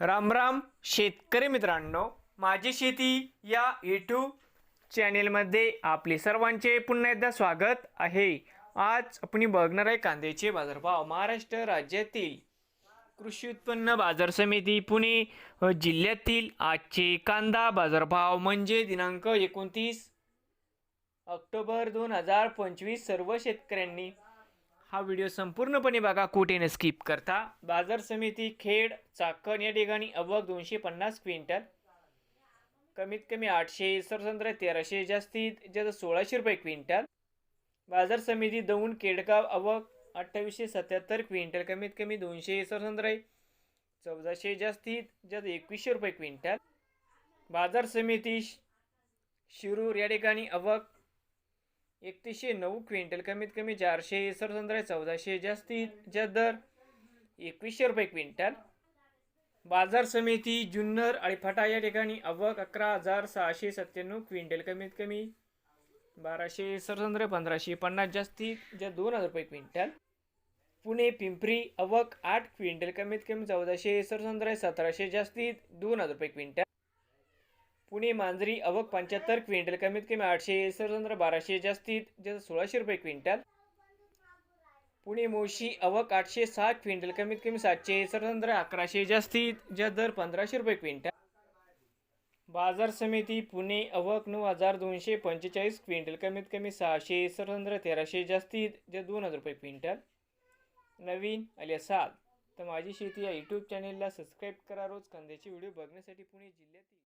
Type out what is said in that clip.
रामराम शेतकरी मित्रांनो. माझी शेती या यूट्यूब चॅनेलमध्ये आपले सर्वांचे पुन्हा एकदा स्वागत आहे. आज आपण बघणार आहे कांद्याचे बाजारभाव. महाराष्ट्र राज्यातील कृषी उत्पन्न बाजार समिती पुणे जिल्ह्यातील आजचे कांदा बाजारभाव म्हणजे दिनांक एकोणतीस ऑक्टोबर दोन हजार पंचवीस सर्व शेतकऱ्यांनी हा व्हिडिओ संपूर्णपणे बघा कुठे न स्किप करता. बाजार समिती खेड चाकण या ठिकाणी अवघ दोनशे पन्नास क्विंटल. कमीत कमी आठशे सरसंद्र तेराशे जास्तीत जास्त सोळाशे रुपये क्विंटल. बाजार समिती दौंड केडगाव अवघ अठ्ठावीसशे सत्याहत्तर क्विंटल. कमीत कमी दोनशे सरसंद्र चौदाशे जास्तीत जास्त एकवीसशे रुपये क्विंटल. बाजार समिती श- शिरूर या ठिकाणी अवघ एकतीसशे नऊ क्विंटल कमीत कमी चारशे सरसंद्र चौदाशे जास्तीत जास्त दर एकवीसशे रुपये क्विंटल. बाजार समिती जुन्नर आणि फटा या ठिकाणी अवक अकरा हजार सहाशे सत्त्याण्णव क्विंटल कमीत कमी बाराशे सरसंद्र पंधराशे पन्नास जास्तीत जास्त दोन हजार रुपये क्विंटल. पुणे पिंपरी अवक आठ क्विंटल कमीत कमी चौदाशे सरसंद्र सतराशे जास्तीत दोन हजार रुपये क्विंटल. पुणे मांजरी अवक पंच्याहत्तर क्विंटल कमीत कमी आठशे सरसंद्र बाराशे जास्तीत जास्त सोळाशे रुपये क्विंटल. पुणे मोशी अवक आठशे सहा क्विंटल कमीत कमी सातशे सरसंद्र अकराशे जास्तीत जास्त दर पंधराशे रुपये क्विंटल. बाजार समिती पुणे अवक नऊ हजार दोनशे पंचेचाळीस क्विंटल कमीत कमी सहाशे सरसंद्र तेराशे जास्तीत जास्त दोन हजार रुपये क्विंटल. नवीन आले साल तर माझी शेती या यूट्यूब चॅनेलला सबस्क्राईब करा रोज. कांद्याचे व्हिडिओ बघण्यासाठी पुणे जिल्ह्यातील